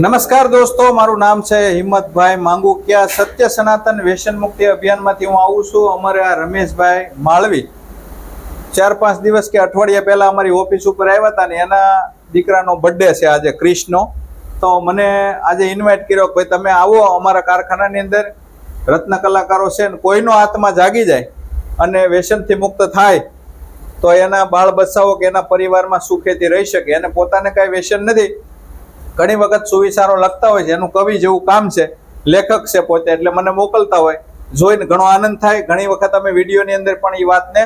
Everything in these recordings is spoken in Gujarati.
નમસ્કાર દોસ્તો, મારું નામ છે હિંમતભાઈ માંગુકિયા. સત્ય સનાતન વ્યસન મુક્તિ અભિયાનમાંથી હું આવું છું. અમારે આ રમેશભાઈ માળવી ચાર પાંચ દિવસ કે અઠવાડિયા પહેલા અમારી ઓફિસ ઉપર આવ્યા હતા ને એના દીકરાનો બર્થડે છે આજે, ક્રિશનો. તો મને આજે ઇન્વાઇટ કર્યો કે ભાઈ તમે આવો અમારા કારખાનાની અંદર. રત્ન કલાકારો છે ને કોઈનો આત્મા જાગી જાય અને વ્યસનથી મુક્ત થાય, તો એના બાળ બચ્ચાઓ કે એના પરિવારમાં સુખેથી રહી શકે. એને પોતાને કાંઈ વ્યસન નથી ઘણી વખત સુવિચારો લખતા હોય છે, એનું કવિ જેવું કામ છે, લેખક છે પોતે, એટલે મને મોકલતા હોય. જોઈને ઘણો આનંદ થાય. ઘણી વખત અમે વિડીયોની અંદર પણ એ વાતને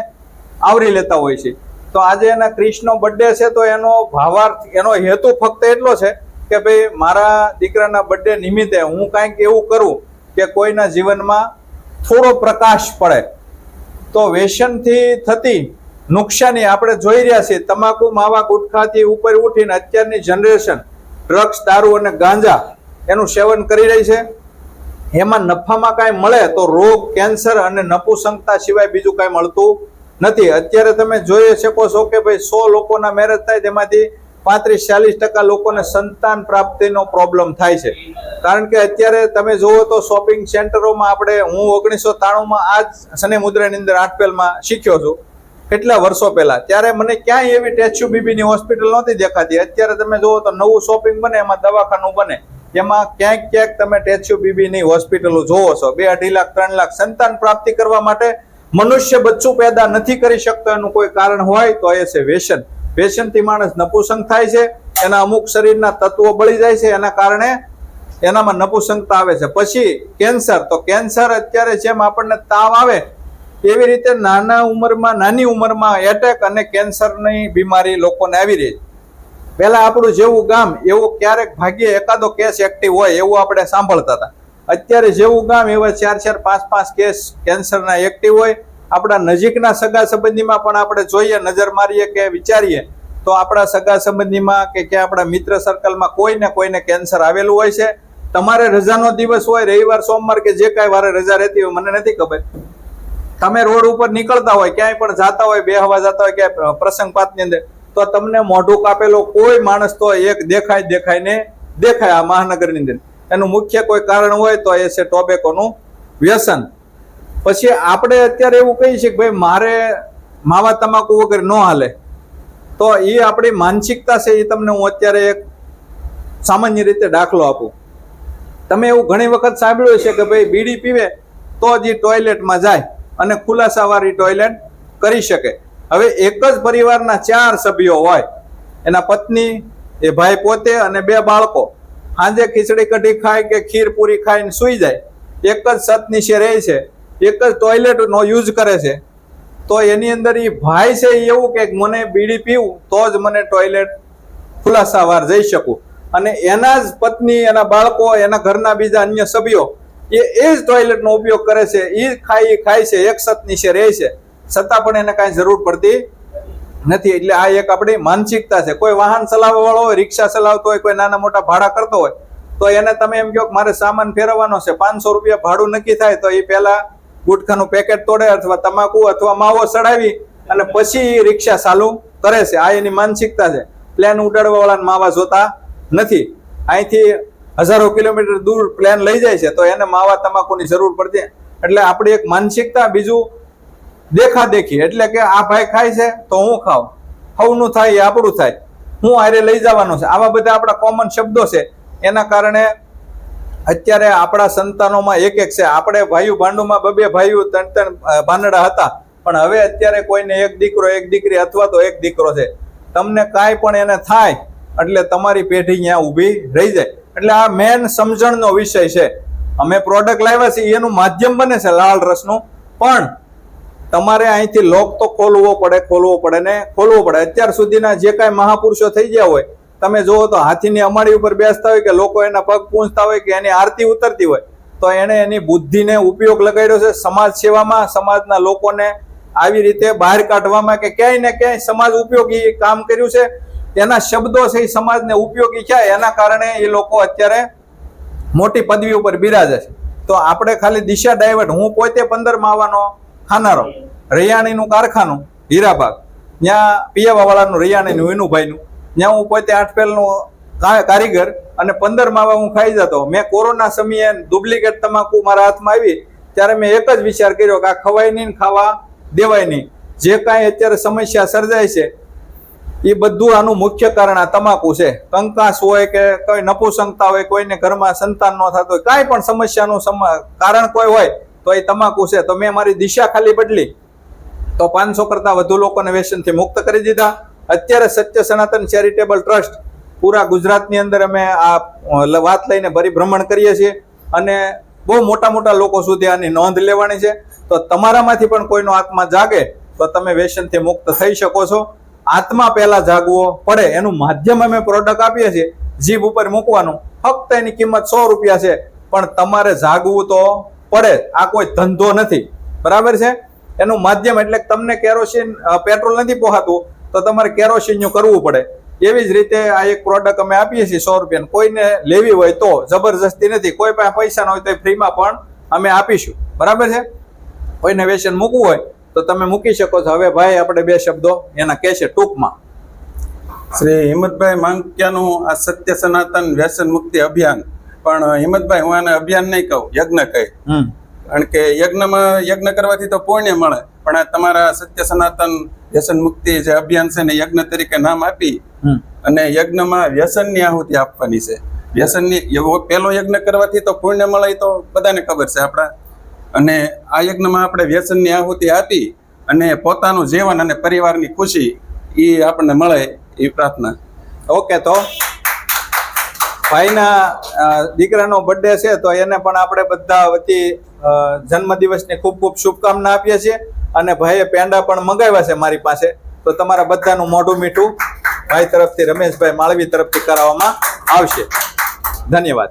આવરી લેતા હોય છે. તો આજે એના ક્રિશનો બર્થડે છે, તો એનો ભાવાર્થ, એનો હેતુ ફક્ત એટલો છે કે ભાઈ મારા દીકરાના બર્થડે નિમિત્તે હું કાંઈક એવું કરું કે કોઈના જીવનમાં થોડો પ્રકાશ પડે. તો વ્યસનથી થતી નુકસાની આપણે જોઈ રહ્યા છીએ. તમાકુ, માવા, ગુટખાથી ઉપર ઉઠીને અત્યારની જનરેશન ડ્રગ્સ, દારૂ અને ગાંજા એનું સેવન કરી રહી છે. એમાં નફામાં કાંઈ મળે તો રોગ, કેન્સર અને નપુસંગતા સિવાય બીજું કાંઈ મળતું નથી. અત્યારે તમે જોઈ શકો છો કે ભાઈ સો લોકોના મેરેજ થાય તેમાંથી પાંત્રીસ, ચાલીસ ટકા લોકોને સંતાન પ્રાપ્તિનો પ્રોબ્લેમ થાય છે. કારણ કે અત્યારે તમે જુઓ તો શોપિંગ સેન્ટરોમાં આપણે હું ઓગણીસો ત્રાણુંમાં આ જ શનિ મુદ્રાની અંદર આઠપેલમાં શીખ્યો છું. કેટલા વર્ષો પહેલા? ત્યારે મને ક્યાંય એવી ટેચ્યુ બીબીની હોસ્પિટલ નહોતી દેખાતી. અત્યારે તમે જુઓ તો નવું શોપિંગ બને, એમાં દવાખાનું બને. એમાં ક્યાંક ક્યાંક તમે ટેચ્યુ બીબીની હોસ્પિટલો જોવો છો. બે, અઢી લાખ, ત્રણ લાખ સંતાન પ્રાપ્તિ કરવા માટે મનુષ્ય બચ્ચું પેદા નથી કરી શકતો. એનું કોઈ કારણ હોય તો એ છે વ્યસન. વ્યસનથી માણસ નપુસંગ થાય છે. એના અમુક શરીરના તત્વો બળી જાય છે. એના કારણે એનામાં નપુસંગતા આવે છે. પછી કેન્સર. તો કેન્સર અત્યારે જેમ આપણને તાવ આવે એવી રીતે નાના ઉંમરમાં, નાની ઉંમરમાં એટેક અને કેન્સરની બીમારી લોકોને આવી રહી પહેલા આપણું જેવું ગામ, એવું ક્યારેક ભાગ્યે એકાદો કેસ એક્ટિવ હોય, એવું આપણે સાંભળતા હતા. અત્યારે જેવું ગામ, એવા ચાર ચાર, પાંચ પાંચ કેસ કેન્સરના એક્ટિવ હોય. આપણા નજીકના સગા સંબંધીમાં પણ આપણે જોઈએ, નજર મારીએ કે વિચારીએ, તો આપણા સગા સંબંધીમાં કે કે આપણા મિત્ર સર્કલમાં કોઈને કોઈને કેન્સર આવેલું હોય છે. તમારે રજાનો દિવસ હોય, રવિવાર, સોમવાર કે જે કાંઈ વારે રજા રહેતી હોય, મને નથી ખબર. તમે રોડ ઉપર નીકળતા હોય, ક્યાંય પણ જાતા હોય, બે હવા જતા હોય, ક્યાંય પ્રસંગ પાતની અંદર, તો તમને મોઢું કાપેલો કોઈ માણસ તો એક દેખાય દેખાય ને દેખાય આ મહાનગરની અંદર. એનું મુખ્ય કોઈ કારણ હોય તો એ છે ટોબેકોનું વ્યસન. પછી આપણે અત્યારે એવું કહીએ છીએ કે ભાઈ, મારે માવા તમાકુ વગર ન હાલે. તો એ આપણી માનસિકતા છે, એ તમને હું અત્યારે એક સામાન્ય રીતે દાખલો આપું. તમે એવું ઘણી વખત સાંભળ્યું છે કે ભાઈ, બીડી પીવે તો જ એ ટોયલેટમાં જાય. અને ખુલાસાવાળી ટોયલેટ કરી શકે. હવે એક જ પરિવારના ચાર સભ્યો હોય, એના પત્ની, એ ભાઈ પોતે અને બે બાળકો. સાંજે ખીચડી કઢી ખાય કે ખીર પૂરી ખાઈને સૂઈ જાય. એક જ સત નીચે રહે છે. એક જ ટોયલેટનો યુઝ કરે છે. તો એની અંદર એ ભાઈ છે એવું કે મને બીડી પીવું, તો જ મને ટોયલેટ ખુલાસાવાર જઈ શકું. અને એના જ પત્ની, એના બાળકો, એના ઘરના બીજા અન્ય સભ્યો એ એ જ ટોયલેટનો ઉપયોગ કરે છે. એ ખાય એ ખાય છે. એક સત નીચે રહે છે. છતાં પણ એને કાંઈ જરૂર પડતી નથી. એટલે આ એક આપણી માનસિકતા છે. કોઈ વાહન ચલાવવા વાળો હોય, રિક્ષા ચલાવતો હોય, કોઈ નાના મોટા ભાડા કરતો હોય, તો એને તમે એમ કહો કે મારે સામાન ફેરવવાનો છે. પાંચસો રૂપિયા ભાડું નક્કી થાય, તો એ પહેલા ગુટખાનું પેકેટ તોડે અથવા તમાકુ અથવા માવો ચડાવી અને પછી રિક્ષા ચાલુ કરે છે. આ એની માનસિકતા છે. પ્લેન ઉડાડવા વાળાને માવા જોતા નથી. અહીંથી હજારો કિલોમીટર દૂર પ્લેન લઈ જાય છે, તો એને માવા તમાકુની જરૂર પડતી. એટલે આપણી એક માનસિકતા બીજું દેખા દેખી. એટલે કે આ ભાઈ ખાય છે, તો હું ખાવ. હવનું થાય, એ આપણું થાય. હું આરે લઈ જવાનો છે. આવા બધા આપણા કોમન શબ્દો છે. એના કારણે અત્યારે આપણા સંતાનોમાં એક એક છે. આપણે ભાઈઓ ભાંડુમાં બબે ભાઈઓ ત્રણ ત્રણ ભાંડડા હતા. પણ હવે અત્યારે કોઈને એક દીકરો, એક દીકરી અથવા તો એક દીકરો છે. તમને કાંઈ પણ એને થાય, એટલે તમારી પેઢી ત્યાં ઊભી રહી જાય. એટલે આ મેન સમજણનો વિષય છે. અમે પ્રોડક્ટ લાવ્યા છીએ, એનું માધ્યમ બને છે લાલ રસનું. પણ તમારે અહીંથી લોક તો ખોલવો પડે ખોલવો પડે ને ખોલવો પડે. અત્યાર સુધીના જે કાંઈ મહાપુરુષો થઈ ગયા હોય, તમે જુઓ તો હાથીની અમાડી ઉપર બેસતા હોય કે લોકો એના પગ પૂંજતા હોય કે એની આરતી ઉતરતી હોય, તો એણે એની બુદ્ધિને ઉપયોગ લગાડ્યો છે સમાજ સેવામાં, સમાજના લોકોને આવી રીતે બહાર કાઢવામાં કે ક્યાંય ને ક્યાંય સમાજ ઉપયોગી કામ કર્યું છે. એના શબ્દો છે એ સમાજને ઉપયોગી છે, એના કારણે એ લોકો અત્યારે મોટી પદવી ઉપર બિરાજે છે. તો આપણે ખાલી દિશા ડાયવર્ટ હું પોતે પંદર માવાનો ખાનારો, રૈયાણીનું કારખાનું, હીરાબાગ, ત્યાં પિયાવાવાળાનું, રૈયાણીનું, વિનુભાઈનું, ત્યાં હું પોતે આઠ પેલનું કારીગર અને પંદર માવા હું ખાઈ જતો. મેં કોરોના સમયે ડુપ્લિકેટ તમાકુ મારા હાથમાં આવી, ત્યારે મેં એક જ વિચાર કર્યો કે આ ખવાય નહીં ખાવા દેવાય નહીં. જે કાંઈ અત્યારે સમસ્યા સર્જાય છે એ બધું આનું મુખ્ય કારણ આ તમાકુ છે. કંકાસ હોય કે કોઈ નપુસંગતા હોય, કોઈને ઘરમાં સંતાન ન થતું હોય, કાંઈ પણ સમસ્યાનું સમ- કારણ કોઈ હોય, તો એ તમાકુ છે. તો મેં મારી દિશા ખાલી બદલી. તો પાંચસો કરતા વધુ લોકોને વ્યસનથી મુક્ત કરી દીધા. અત્યારે સત્ય સનાતન ચેરિટેબલ ટ્રસ્ટ પૂરા ગુજરાતની અંદર અમે આ વાત લઈને પરિભ્રમણ કરીએ છીએ. અને બહુ મોટા મોટા લોકો સુધી આની નોંધ લેવાની છે. તો તમારામાંથી પણ કોઈનો આત્મા જાગે, તો તમે વ્યસનથી મુક્ત થઈ શકો છો. આત્મા પહેલા જાગવો પડે. એનું માધ્યમ અમે પ્રોડક્ટ આપીએ છીએ. જીભ ઉપર મૂકવાનું. ફક્ત એની કિંમત સો રૂપિયા છે. પણ તમારે જાગવું તો પડે. આ કોઈ ધંધો નથી. બરાબર છે? એનું માધ્યમ એટલે તમને કેરોસીન પેટ્રોલ નથી પોહાતું, તો તમારે કેરોસીનનું કરવું પડે. એવી જ રીતે આ એક પ્રોડક્ટ અમે આપીએ છીએ સો રૂપિયાની કોઈને લેવી હોય તો જબરજસ્તી નથી. કોઈ પાસે પૈસા ન હોય તો ફ્રીમાં પણ અમે આપીશું. બરાબર છે? કોઈને વેચન મૂકવું હોય તો તમે મૂકી શકો છો. હવે ભાઈ આપણે બે શબ્દો એના કહેશે ટૂંકમાં. શ્રી હિંમતભાઈ માંગક્યાનું આ સત્ય સનાતન વ્યસન મુક્તિ અભિયાન. પણ હિંમતભાઈ હું આને અભિયાન નહીં કહું યજ્ઞ કહી કારણ કે યજ્ઞમાં યજ્ઞ કરવાથી તો પુણ્ય મળે. પણ આ તમારા સત્ય સનાતન વ્યસન મુક્તિ જે અભિયાન છે ને યજ્ઞ તરીકે નામ આપી અને યજ્ઞમાં વ્યસનની આહુતિ આપવાની છે. વ્યસનની પહેલો યજ્ઞ કરવાથી તો પુણ્ય મળે તો બધાને ખબર છે આપણા અને આ યજ્ઞમાં આપણે વ્યસનની આહુતિ આપી અને પોતાનું જીવન અને પરિવારની ખુશી એ આપણને મળે એ પ્રાર્થના. ઓકે તો? ભાઈના દીકરાનો બર્થડે છે તો એને પણ આપણે બધા વતી જન્મદિવસની ખૂબ ખૂબ શુભકામના આપીએ છીએ અને ભાઈએ પેંડા પણ મંગાવ્યા છે મારી પાસે. તો તમારા બધાનું મોઢું મીઠું ભાઈ તરફથી, રમેશભાઈ માળવી તરફથી કરાવવામાં આવશે. ધન્યવાદ.